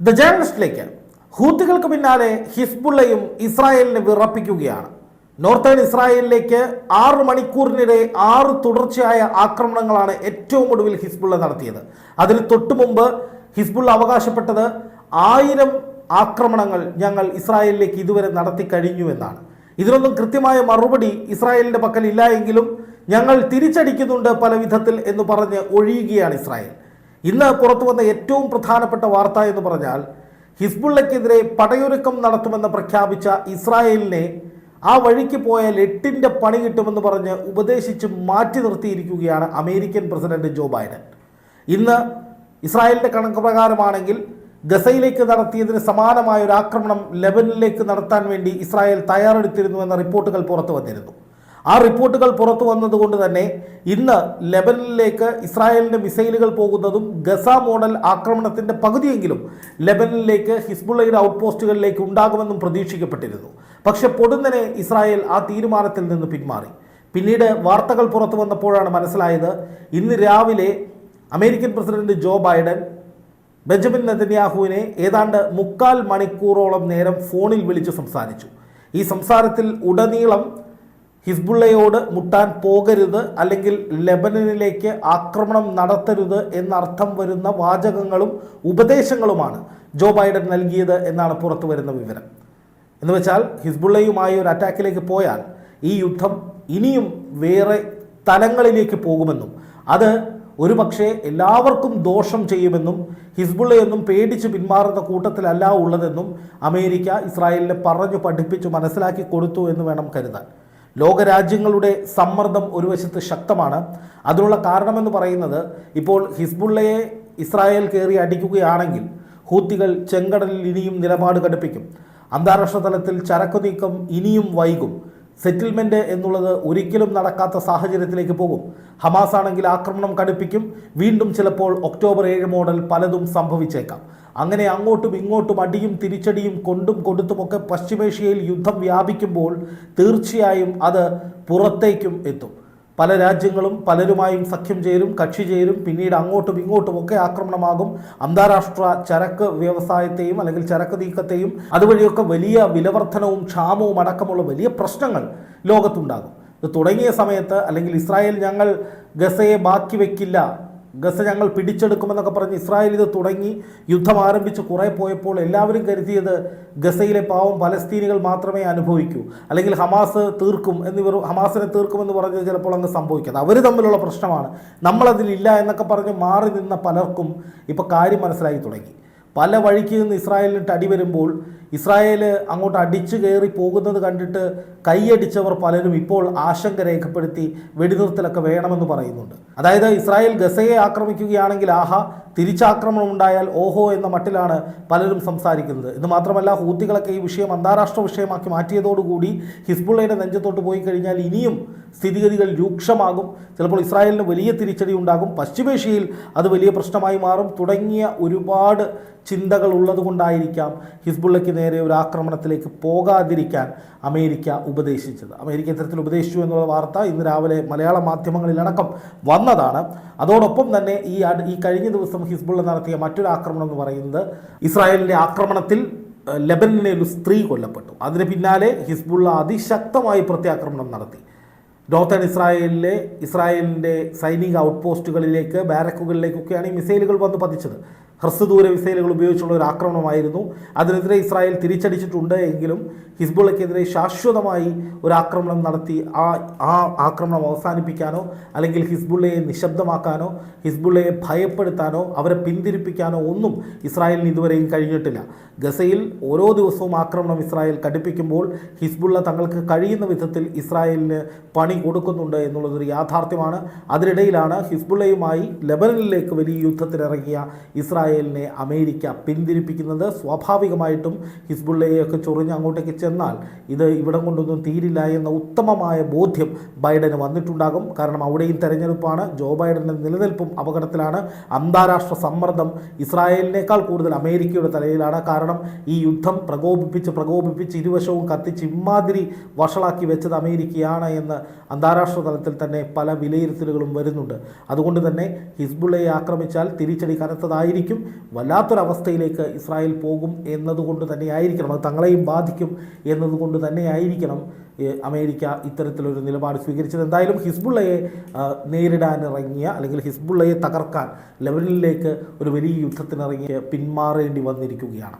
The ജേർണലിസ്റ്റിലേക്ക് ഹൂത്തികൾക്ക് പിന്നാലെ ഹിസ്ബുള്ളയും ഇസ്രായേലിനെ വിറപ്പിക്കുകയാണ്. Northern ഇസ്രായേലിലേക്ക് ആറ് മണിക്കൂറിനിടെ ആറ് തുടർച്ചയായ ആക്രമണങ്ങളാണ് ഏറ്റവും ഒടുവിൽ ഹിസ്ബുള്ള നടത്തിയത്. അതിന് തൊട്ടു മുമ്പ് ഹിസ്ബുള്ള അവകാശപ്പെട്ടത് ആയിരം ആക്രമണങ്ങൾ ഞങ്ങൾ ഇസ്രായേലിലേക്ക് ഇതുവരെ നടത്തി കഴിഞ്ഞു എന്നാണ്. ഇതിനൊന്നും കൃത്യമായ മറുപടി ഇസ്രായേലിന്റെ പക്കൽ ഇല്ല എങ്കിലും ഞങ്ങൾ തിരിച്ചടിക്കുന്നുണ്ട് പല വിധത്തിൽ എന്ന് പറഞ്ഞ് ഒഴിയുകയാണ് ഇസ്രായേൽ. ഇന്ന് പുറത്തു വന്ന ഏറ്റവും പ്രധാനപ്പെട്ട വാർത്ത എന്ന് പറഞ്ഞാൽ ഹിസ്ബുള്ളയ്ക്കെതിരെ പടയൊരുക്കം നടത്തുമെന്ന് പ്രഖ്യാപിച്ച ഇസ്രായേലിനെ ആ വഴിക്ക് പോയാൽ എട്ടിന്റെ പണി കിട്ടുമെന്ന് പറഞ്ഞ് ഉപദേശിച്ച് മാറ്റി നിർത്തിയിരിക്കുകയാണ് അമേരിക്കൻ പ്രസിഡന്റ് ജോ ബൈഡൻ. ഇന്ന് ഇസ്രായേലിന്റെ കണക്ക് പ്രകാരമാണെങ്കിൽ ഗസയിലേക്ക് നടത്തിയതിന് സമാനമായ ഒരു ആക്രമണം ലെബനിലേക്ക് നടത്താൻ വേണ്ടി ഇസ്രായേൽ തയ്യാറെടുത്തിരുന്നു എന്ന റിപ്പോർട്ടുകൾ പുറത്തു വന്നിരുന്നു. ആ റിപ്പോർട്ടുകൾ പുറത്തു വന്നതുകൊണ്ട് തന്നെ ഇന്ന് ലെബനിലേക്ക് ഇസ്രായേലിന്റെ മിസൈലുകൾ പോകുന്നതും ഗസ മോഡൽ ആക്രമണത്തിന്റെ പകുതിയെങ്കിലും ലെബനിലേക്ക് ഹിസ്ബുള്ളയുടെ ഔട്ട് പോസ്റ്റുകളിലേക്ക് ഉണ്ടാകുമെന്നും പ്രതീക്ഷിക്കപ്പെട്ടിരുന്നു. പക്ഷേ പൊടുന്നനെ ഇസ്രായേൽ ആ തീരുമാനത്തിൽ നിന്ന് പിന്മാറി. പിന്നീട് വാർത്തകൾ പുറത്തു വന്നപ്പോഴാണ് മനസ്സിലായത് ഇന്ന് രാവിലെ American president Joe Biden Benjamin നെതന്യാഹുവിനെ ഏതാണ്ട് മുക്കാൽ മണിക്കൂറോളം നേരം ഫോണിൽ വിളിച്ച് സംസാരിച്ചു. ഈ സംസാരത്തിൽ ഉടനീളം ഹിസ്ബുള്ളയോട് മുട്ടാൻ പോകരുത് അല്ലെങ്കിൽ ലെബനനിലേക്ക് ആക്രമണം നടത്തരുത് എന്നർത്ഥം വരുന്ന വാചകങ്ങളും ഉപദേശങ്ങളുമാണ് ജോ ബൈഡൻ നൽകിയത് എന്നാണ് പുറത്തു വരുന്ന വിവരം. എന്ന് വെച്ചാൽ ഹിസ്ബുള്ളയുമായി ഒരു അറ്റാക്കിലേക്ക് പോയാൽ ഈ യുദ്ധം ഇനിയും വേറെ തലങ്ങളിലേക്ക് പോകുമെന്നും അത് ഒരുപക്ഷെ എല്ലാവർക്കും ദോഷം ചെയ്യുമെന്നും ഹിസ്ബുള്ളയൊന്നും പേടിച്ച് പിന്മാറുന്ന കൂട്ടത്തിലല്ല ഉള്ളതെന്നും അമേരിക്ക ഇസ്രായേലിനെ പറഞ്ഞു പഠിപ്പിച്ചു മനസ്സിലാക്കി കൊടുത്തു എന്ന് വേണം കരുതാൻ. ലോകരാജ്യങ്ങളുടെ സമ്മർദ്ദം ഒരു വശത്ത് ശക്തമാണ്. അതിനുള്ള കാരണമെന്ന് പറയുന്നത് ഇപ്പോൾ ഹിസ്ബുള്ളയെ ഇസ്രായേൽ കയറി അടിക്കുകയാണെങ്കിൽ ഹൂത്തികൾ ചെങ്കടലിൽ ഇനിയും നിലപാട് കടുപ്പിക്കും. അന്താരാഷ്ട്ര തലത്തിൽ ചരക്കു നീക്കം ഇനിയും വൈകും. സെറ്റിൽമെന്റ് എന്നുള്ളത് ഒരിക്കലും നടക്കാത്ത സാഹചര്യത്തിലേക്ക് പോകും. ഹമാസ് ആണെങ്കിൽ ആക്രമണം കടുപ്പിക്കും. വീണ്ടും ചിലപ്പോൾ ഒക്ടോബർ ഏഴ് മോഡൽ പലതും സംഭവിച്ചേക്കാം. അങ്ങനെ അങ്ങോട്ടും ഇങ്ങോട്ടും അടിയും തിരിച്ചടിയും കൊണ്ടും കൊടുത്തുമൊക്കെ പശ്ചിമേഷ്യയിൽ യുദ്ധം വ്യാപിക്കുമ്പോൾ തീർച്ചയായും അത് പുറത്തേക്കും എത്തും. പല രാജ്യങ്ങളും പലരുമായും സഖ്യം ചേരും കക്ഷി ചേരും പിന്നീട് അങ്ങോട്ടും ഇങ്ങോട്ടും ഒക്കെ ആക്രമണമാകും. അന്താരാഷ്ട്ര ചരക്ക് വ്യവസായത്തെയും അല്ലെങ്കിൽ ചരക്ക് നീക്കത്തെയും അതുവഴിയൊക്കെ വലിയ വിലവർധനവും ക്ഷാമവും അടക്കമുള്ള വലിയ പ്രശ്നങ്ങൾ ലോകത്തുണ്ടാകും. ഇത് തുടങ്ങിയ സമയത്ത് അല്ലെങ്കിൽ ഇസ്രായേൽ ഞങ്ങൾ ഗസയെ ബാക്കി വെക്കില്ല ഗസ ഞങ്ങൾ പിടിച്ചെടുക്കുമെന്നൊക്കെ പറഞ്ഞ് ഇസ്രായേൽ ഇത് തുടങ്ങി. യുദ്ധം ആരംഭിച്ച് കുറേ പോയപ്പോൾ എല്ലാവരും കരുതിയത് ഗസയിലെ പാവം പലസ്തീനികൾ മാത്രമേ അനുഭവിക്കൂ. അല്ലെങ്കിൽ ഹമാസ് തീർക്കും എന്നിവർ ഹമാസിനെ തീർക്കുമെന്ന് പറഞ്ഞത് ചിലപ്പോൾ അങ്ങ് സംഭവിക്കുന്നത് അവർ തമ്മിലുള്ള പ്രശ്നമാണ്. നമ്മളതിലില്ല എന്നൊക്കെ പറഞ്ഞ് മാറി നിന്ന പലർക്കും ഇപ്പോൾ കാര്യം മനസ്സിലായി തുടങ്ങി. പല വഴിക്ക് നിന്ന് ഇസ്രായേലിനിട്ട് അടി വരുമ്പോൾ ഇസ്രായേൽ അങ്ങോട്ട് അടിച്ചു കയറി പോകുന്നത് കണ്ടിട്ട് കൈയടിച്ചവർ പലരും ഇപ്പോൾ ആശങ്ക രേഖപ്പെടുത്തി വെടിനിർത്തലൊക്കെ വേണമെന്ന് പറയുന്നുണ്ട്. അതായത് ഇസ്രായേൽ ഗസയെ ആക്രമിക്കുകയാണെങ്കിൽ ആഹാ തിരിച്ചാക്രമണം ഉണ്ടായാൽ ഓഹോ എന്ന മട്ടിലാണ് പലരും സംസാരിക്കുന്നത്. ഇത് മാത്രമല്ല ഹൂത്തികളൊക്കെ ഈ വിഷയം അന്താരാഷ്ട്ര വിഷയമാക്കി മാറ്റിയതോടുകൂടി ഹിസ്ബുള്ളയുടെ നെഞ്ചത്തോട്ട് പോയി കഴിഞ്ഞാൽ ഇനിയും സ്ഥിതിഗതികൾ രൂക്ഷമാകും. ചിലപ്പോൾ ഇസ്രായേലിന് വലിയ തിരിച്ചടി ഉണ്ടാകും. പശ്ചിമേഷ്യയിൽ അത് വലിയ പ്രശ്നമായി മാറും. തുടങ്ങിയ ഒരുപാട് ചിന്തകൾ ഉള്ളതുകൊണ്ടായിരിക്കാം ഹിസ്ബുള്ളയ്ക്ക് നേരെ ഒരു ആക്രമണത്തിലേക്ക് പോകാതിരിക്കാൻ അമേരിക്ക ഉപദേശിച്ചത്. അമേരിക്ക ഇത്തരത്തിൽ ഉപദേശിച്ചു എന്നുള്ള വാർത്ത ഇന്ന് രാവിലെ മലയാള മാധ്യമങ്ങളിലടക്കം വന്നതാണ്. അതോടൊപ്പം തന്നെ ഈ ഈ കഴിഞ്ഞ ദിവസം ഹിസ്ബുള്ള നടത്തിയ മറ്റൊരു ആക്രമണം എന്ന് പറയുന്നത് ഇസ്രായേലിന്റെ ആക്രമണത്തിൽ ലബനിലെ ഒരു സ്ത്രീ കൊല്ലപ്പെട്ടു. അതിന് പിന്നാലെ ഹിസ്ബുള്ള അതിശക്തമായി പ്രത്യാക്രമണം നടത്തി. നോർത്തേൺ ഇസ്രായേലിലെ ഇസ്രായേലിന്റെ സൈനിക ഔട്ട് പോസ്റ്റുകളിലേക്ക് ബാരക്കുകളിലേക്കൊക്കെയാണ് ഈ മിസൈലുകൾ വന്ന് പതിച്ചത്. ഹ്രസ്വദൂര മിസൈലുകൾ ഉപയോഗിച്ചുള്ള ഒരു ആക്രമണമായിരുന്നു. അതിനെതിരെ ഇസ്രായേൽ തിരിച്ചടിച്ചിട്ടുണ്ട് എങ്കിലും ഹിസ്ബുള്ളക്കെതിരെ ശാശ്വതമായി ഒരു ആക്രമണം നടത്തി ആ ആ ആക്രമണം അവസാനിപ്പിക്കാനോ അല്ലെങ്കിൽ ഹിസ്ബുള്ളയെ നിശബ്ദമാക്കാനോ ഹിസ്ബുള്ളയെ ഭയപ്പെടുത്താനോ അവരെ പിന്തിരിപ്പിക്കാനോ ഒന്നും ഇസ്രായേലിന് ഇതുവരെയും കഴിഞ്ഞിട്ടില്ല. ഗസയിൽ ഓരോ ദിവസവും ആക്രമണം ഇസ്രായേൽ കടുപ്പിക്കുമ്പോൾ ഹിസ്ബുള്ള തങ്ങൾക്ക് കഴിയുന്ന വിധത്തിൽ ഇസ്രായേലിന് പണി കൊടുക്കുന്നുണ്ട് എന്നുള്ളതൊരു യാഥാർത്ഥ്യമാണ്. അതിനിടയിലാണ് ഹിസ്ബുള്ളയുമായി ലെബനനിലേക്ക് വലിയ യുദ്ധത്തിനിറങ്ങിയ ഇസ്രായേലിനെ അമേരിക്ക പിന്തിരിപ്പിക്കുന്നത് സ്വാഭാവികമായിട്ടും ഹിസ്ബുള്ളയെയൊക്കെ ചൊറിഞ്ഞ് അങ്ങോട്ടേക്ക് ചെന്നാൽ ഇത് ഇവിടം കൊണ്ടൊന്നും തീരില്ല എന്ന ഉത്തമമായ ബോധ്യം ബൈഡന് വന്നിട്ടുണ്ടാകും. കാരണം അവിടെയും തെരഞ്ഞെടുപ്പാണ്. ജോ ബൈഡന്റെ നിലനിൽപ്പും അപകടത്തിലാണ്. അന്താരാഷ്ട്ര സമ്മർദ്ദം ഇസ്രായേലിനേക്കാൾ കൂടുതൽ അമേരിക്കയുടെ തലയിലാണ്. കാരണം ഈ യുദ്ധം പ്രകോപിപ്പിച്ച് പ്രകോപിപ്പിച്ച് ഇരുവശവും കത്തിച്ച് ഇമ്മാതിരി വഷളാക്കി വെച്ചത് അമേരിക്കയാണ് എന്ന് അന്താരാഷ്ട്ര തലത്തിൽ തന്നെ പല വിലയിരുത്തലുകളും വരുന്നുണ്ട്. അതുകൊണ്ട് തന്നെ ഹിസ്ബുള്ളയെ ആക്രമിച്ചാൽ തിരിച്ചടി കനത്തതായിരിക്കും. വരും വല്ലാത്തൊരവസ്ഥയിലേക്ക് ഇസ്രായേൽ പോകും എന്നതുകൊണ്ട് തന്നെയായിരിക്കണം. അത് തങ്ങളെയും ബാധിക്കും എന്നതുകൊണ്ട് തന്നെയായിരിക്കണം അമേരിക്ക ഇത്തരത്തിലൊരു നിലപാട് സ്വീകരിച്ചത്. എന്തായാലും ഹിസ്ബുള്ളയെ നേരിടാനിറങ്ങിയ അല്ലെങ്കിൽ ഹിസ്ബുള്ളയെ തകർക്കാൻ ലെബനിലേക്ക് ഒരു വലിയ യുദ്ധത്തിനിറങ്ങി പിന്മാറേണ്ടി വന്നിരിക്കുകയാണ്.